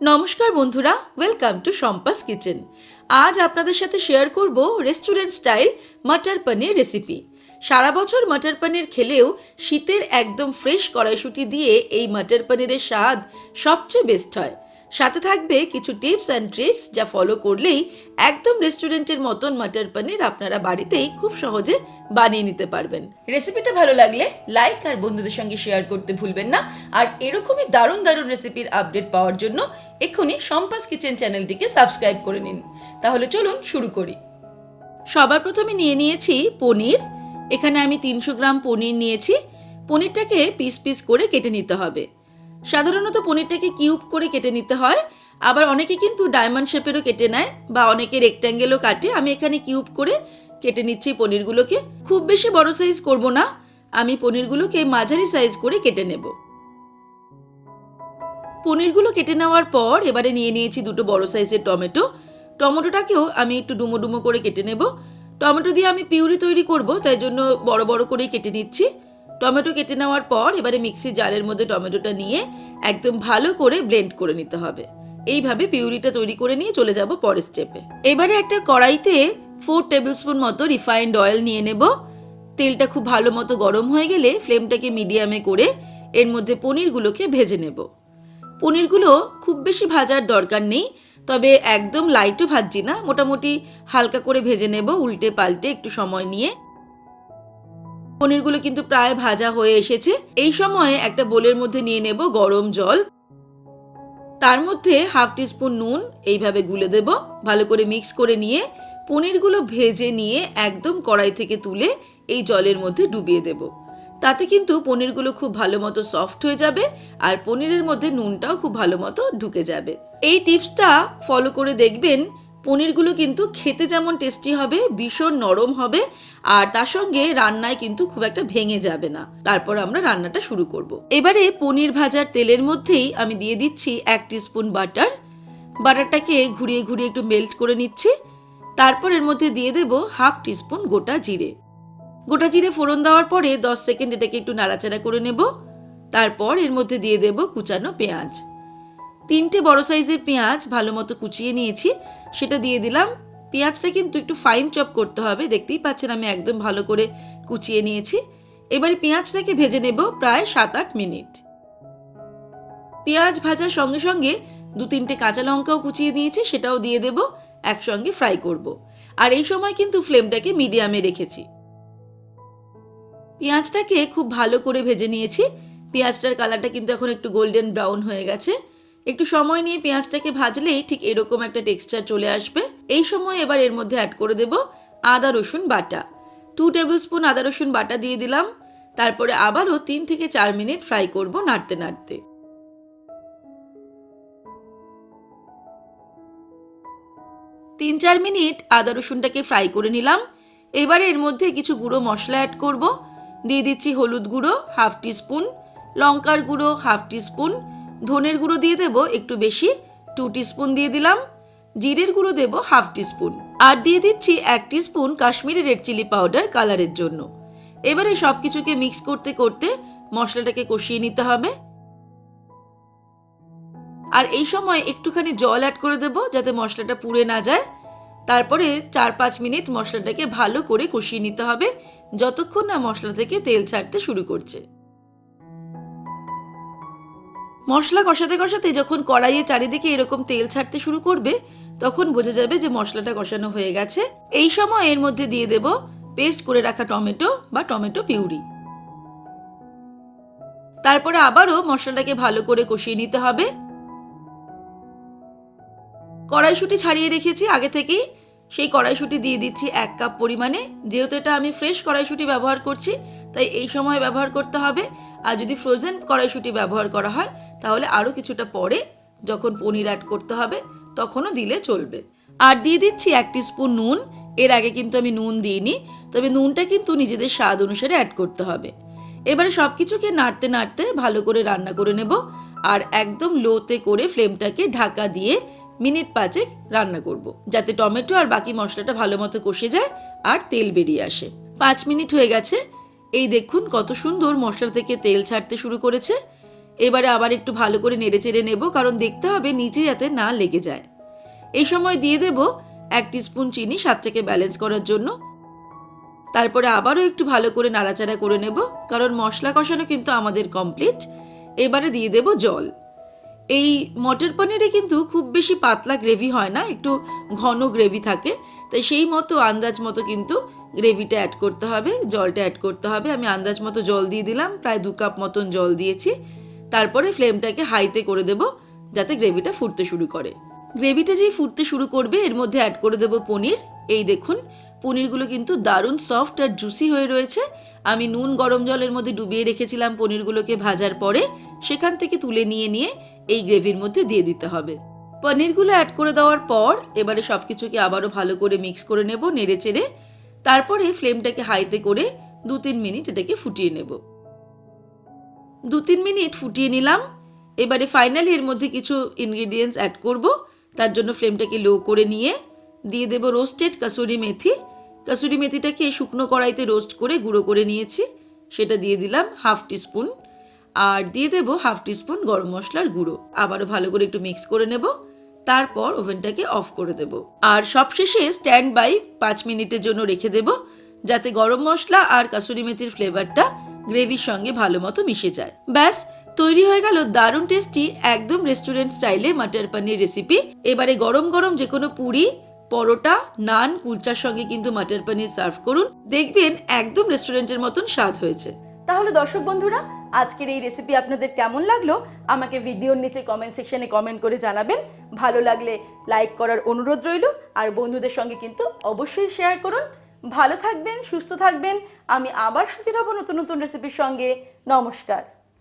নমস্কার বন্ধুরা welcome to সম্পাস kitchen আজ আপনাদের সাথে শেয়ার করব restaurant style matar paneer recipe সারা বছর মাটার পনির খেলেও শীতের একদম ফ্রেশ কড়াইশুটি দিয়ে এই মাটার পনিরের স্বাদ সবচেয়ে বেস্ট হয়। সাথে থাকবে কিছু টিপস অ্যান্ড ট্রিক্স যা ফলো করলেই একদম রেস্টুরেন্টের মতন মাটার পনির আপনারা বাড়িতেই খুব সহজে বানিয়ে নিতে পারবেন। রেসিপিটা ভালো লাগলে লাইক আর বন্ধুদের সঙ্গে শেয়ার করতে ভুলবেন না। আর এরকমই দারুণ দারুণ রেসিপির আপডেট পাওয়ার জন্য এক্ষুনি সম্পাস কিচেন চ্যানেলটিকে সাবস্ক্রাইব করে নিন। তাহলে চলুন শুরু করি। সবার প্রথমে নিয়ে নিয়েছি পনির। এখানে আমি তিনশো গ্রাম পনির নিয়েছি। পনিরটাকে পিস পিস করে কেটে নিতে হবে। সাধারণত পনিরটাকে কিউব করে কেটে নিতে হয়। আবার অনেকে কিন্তু ডায়মন্ড শেপেরও কেটে নেয় বা অনেকে রেক্ট্যাঙ্গেলও কাটে। আমি এখানে কিউব করে কেটে নিচ্ছি পনিরগুলোকে। খুব বেশি বড় সাইজ করব না। আমি পনিরগুলোকে মাঝারি সাইজ করে কেটে নেব। পনিরগুলো কেটে নেওয়ার পর এবারে নিয়ে নিয়েছি দুটো বড় সাইজের টমেটো। টমেটোটাকেও আমি একটু ডুমো ডুমো করে কেটে নেব। টমেটো দিয়ে আমি পিউরি তৈরি করব, তাই জন্য বড় বড় করেই কেটে নিচ্ছি। টমেটো কেটে নেওয়ার পর এবারে মিক্সি জারের মধ্যে টমেটোটা নিয়ে একদম ভালো করে ব্লেন্ড করে নিতে হবে। এইভাবে পিউরিটা তৈরি করে নিয়ে চলে যাব পরের স্টেপে এবারে একটা কড়াইতে ফোর টেবিল স্পুন মতো রিফাইন্ড অয়েল নিয়ে নেব। তেলটা খুব ভালো মতো গরম হয়ে গেলে ফ্লেমটাকে মিডিয়ামে করে এর মধ্যে পনিরগুলোকে ভেজে নেব। পনিরগুলো খুব বেশি ভাজার দরকার নেই, তবে একদম লাইটও ভাজছি না। মোটামুটি হালকা করে ভেজে নেব উল্টে পাল্টে একটু সময় নিয়ে। পনিরগুলো কিন্তু প্রায় ভাজা হয়ে এসেছে। এই সময়ে একটা বোলের মধ্যে নিয়ে নেব গরম জল। তার মধ্যে হাফ টিস্পুন নুন, এইভাবে গুলে দেব। ভালো করে মিক্স করে নিয়ে পনিরগুলো ভেজে নিয়ে একদম কড়াই থেকে তুলে এই জলের মধ্যে ডুবিয়ে দেব। তাতে কিন্তু পনিরগুলো খুব ভালো মতো সফট হয়ে যাবে আর পনিরের মধ্যে নুনটাও খুব ভালো মতো ঢুকে যাবে। এই টিপসটা ফলো করে দেখবেন পনিরগুলো কিন্তু খেতে যেমন টেস্টি হবে, ভীষণ নরম হবে, আর তার সঙ্গে রান্নায় কিন্তু খুব একটা ভেঙে যাবে না। তারপর আমরা রান্নাটা শুরু করব। এবারে পনির ভাজার তেলের মধ্যেই আমি দিয়ে দিচ্ছি এক স্পুন বাটার বাটারটাকে ঘুরিয়ে ঘুরিয়ে একটু মেল্ট করে নিচ্ছি। তারপর এর মধ্যে দিয়ে দেব হাফ টিস্পুন গোটা জিরে। গোটা জিরে ফোড়ন দেওয়ার পরে দশ সেকেন্ড এটাকে একটু নাড়াচাড়া করে নেব। তারপর এর মধ্যে দিয়ে দেব কুচানো পেঁয়াজ। তিনটে বড় সাইজের পেঁয়াজ ভালো মতো কুচিয়ে নিয়েছি, সেটা দিয়ে দিলাম। পেঁয়াজটা কিন্তু একটু ফাইন চপ করতে হবে, দেখতেই পাচ্ছেন আমি একদম ভালো করে কুচিয়ে নিয়েছি। এবারে পেঁয়াজটাকে ভেজে নেব প্রায় সাত আট মিনিট। পেঁয়াজ ভাজার সঙ্গে সঙ্গে দু তিনটে কাঁচা লঙ্কাও কুচিয়ে নিয়েছি, সেটাও দিয়ে দেব, একসঙ্গে ফ্রাই করব। আর এই সময় কিন্তু ফ্লেমটাকে মিডিয়ামে রেখেছি। পেঁয়াজটাকে খুব ভালো করে ভেজে নিয়েছি। পেঁয়াজটার কালারটা কিন্তু এখন একটু গোল্ডেন ব্রাউন হয়ে গেছে। একটু সময় নিয়ে পেঁয়াজটাকে ভাজলেই ঠিক এরকম একটা টেক্সচার চলে আসবে। এই সময় এবার এর মধ্যে অ্যাড করে দেব আদা, রসুন বাটা। টু টেবিল স্পুন আদা, রসুন বাটা দিয়ে দিলাম। তারপরে আবারও তিন থেকে চার মিনিট ফ্রাই করব নাড়তে নাড়তে। তিন চার মিনিট আদা, রসুনটাকে ফ্রাই করে নিলাম। এবারে এর মধ্যে কিছু গুঁড়ো মশলা অ্যাড করব। দিয়ে দিচ্ছি হলুদ গুঁড়ো হাফ টিস্পুন লঙ্কার গুঁড়ো হাফ টিস্পুন ধনের গুঁড়ো দিয়ে দেবো একটু বেশি টু টিস্পুন দিয়ে দিলাম, জিরের গুঁড়ো দেবো হাফ টিস্পুন আর দিয়ে দিচ্ছি এক teaspoon Kashmiri red chilli powder কালারের জন্য। এবারে সব কিছুকে মিক্স করতে করতে মশলাটাকে কষিয়ে নিতে হবে। আর এই সময় একটুখানি জল অ্যাড করে দেবো যাতে মশলাটা পুড়ে না যায়। তারপরে চার পাঁচ মিনিট মশলাটাকে ভালো করে কষিয়ে নিতে হবে, যতক্ষণ না মশলা থেকে তেল ছাড়তে শুরু করছে। মশলা কষাতে কষাতে যখন কড়াইয়ে চারিদিকে এরকম তেল ছাড়তে শুরু করবে, তখন বোঝা যাবে যে মশলাটা কষানো হয়ে গেছে। এই সময় এর মধ্যে দিয়ে দেব পেস্ট করে রাখা টমেটো বা টমেটো পিউরি। তারপরে আবারও মশলাটাকে ভালো করে কষিয়ে নিতে হবে। কড়াইশুটি ছাড়িয়ে রেখেছি আগে থেকেই। সেই কড়াইশুটি দিয়ে দিচ্ছি এক কাপ পরিমাণে। যেহেতু এটা আমি ফ্রেশ কড়াইশুটি ব্যবহার করছি তাই এই সময় ব্যবহার করতে হবে। আর যদি ফ্রোজেন কড়াইশুটি ব্যবহার করা হয়, তাহলে আরও কিছুটা পরে যখন পনির অ্যাড করতে হবে, তখনও দিলে চলবে। আর দিয়ে দিচ্ছি এক স্পুন নুন। এর আগে কিন্তু আমি নুন দিইনি, তবে নুনটা কিন্তু নিজেদের স্বাদ অনুসারে অ্যাড করতে হবে। এবারে সব কিছুকে নাড়তে নাড়তে ভালো করে রান্না করে নেব। আর একদম লোতে করে ফ্লেমটাকে ঢাকা দিয়ে মিনিট পাঁচেক রান্না করব। যাতে টমেটো আর বাকি মশলাটা ভালো মতো কষে যায় আর তেল বেরিয়ে আসে। পাঁচ মিনিট হয়ে গেছে। এই দেখুন কত সুন্দর মশলা থেকে তেল ছাড়তে শুরু করেছে। এবারে আবার একটু ভালো করে নেড়ে চেড়ে নেব, কারণ দেখতে হবে নিচে যাতে না লেগে যায়। এই সময় দিয়ে দেব এক স্পুন চিনি স্বাদটাকে ব্যালেন্স করার জন্য। তারপরে আবারও একটু ভালো করে নাড়াচাড়া করে নেব, কারণ মশলা কষানো কিন্তু আমাদের কমপ্লিট। এবারে দিয়ে দেব জল। এই মটর পনিরে কিন্তু খুব বেশি পাতলা গ্রেভি হয় না, একটু ঘন গ্রেভি থাকে, তাই সেই মতো আন্দাজ মতো কিন্তু গ্রেভিটা অ্যাড করতে হবে, জলটা অ্যাড করতে হবে। আমি আন্দাজ মতো জল দিয়ে দিলাম, প্রায় দু কাপ মতন জল দিয়েছি। তারপরে ফ্লেমটাকে হাইতে করে দেব, যাতে গ্রেভিটা ফুটতে শুরু করে। গ্রেভিটা যেই ফুটতে শুরু করবে, এর মধ্যে অ্যাড করে দেব পনির। এই দেখুন, পনিরগুলো কিন্তু দারুণ সফট আর জুসি হয়ে রয়েছে। আমি নুন গরম জলের মধ্যে ডুবিয়ে রেখেছিলাম পনিরগুলোকে ভাজার পরে। সেখান থেকে তুলে নিয়ে নিয়ে এই গ্রেভির মধ্যে দিয়ে দিতে হবে। পনিরগুলো অ্যাড করে দেওয়ার পর, এবারে সব কিছুকে আবারও ভালো করে মিক্স করে নেব, নেড়ে চেড়ে। তারপরে ফ্লেমটাকে হাইতে করে দু তিন মিনিট এটাকে ফুটিয়ে নেব। দু তিন মিনিট ফুটিয়ে নিলাম। এবারে ফাইনালি এর মধ্যে কিছু ইনগ্রিডিয়েন্টস অ্যাড করব। তার জন্য ফ্লেমটাকে লো করে নিয়ে দিয়ে দেব রোস্টেড কাসুরি মেথি। কাসুরি মেথিটাকে শুকনো কড়াইতে রোস্ট করে গুঁড়ো করে নিয়েছি। সেটা দিয়ে দিলাম হাফ টিস্পুন আর দিয়ে দেব হাফ টিস্পুন গরম মশলার গুঁড়ো। আবারও ভালো করে একটু মিক্স করে নেব। তারপর ওভেনটাকে অফ করে দেব। আর সবশেষে স্ট্যান্ড বাই পাঁচ মিনিটের জন্য রেখে দেব, যাতে গরম মশলা আর কাসুরি মেথির ফ্লেভারটা গ্রেভির সঙ্গে ভালো মতো মিশে যায়। ব্যাস, তৈরি হয়ে গেল দারুণ টেস্টি, একদম রেস্টুরেন্ট স্টাইলে মাটার পানির রেসিপি। এবারে গরম গরম যে কোনো পুরি, পরোটা, নান, কুলচার সঙ্গে কিন্তু মাটার পানির সার্ভ করুন। দেখবেন একদম রেস্টুরেন্টের মতন স্বাদ হয়েছে। তাহলে দর্শক বন্ধুরা আজকের এই রেসিপি আপনাদের কেমন লাগল? আমাকে ভিডিওর নিচে কমেন্ট সেকশানে কমেন্ট করে জানাবেন। ভালো লাগলে লাইক করার অনুরোধ রইল। আর বন্ধুদের সঙ্গে কিন্তু অবশ্যই শেয়ার করুন। ভালো থাকবেন, সুস্থ থাকবেন। আমি আবার হাজির হব নতুন নতুন রেসিপির সঙ্গে। নমস্কার।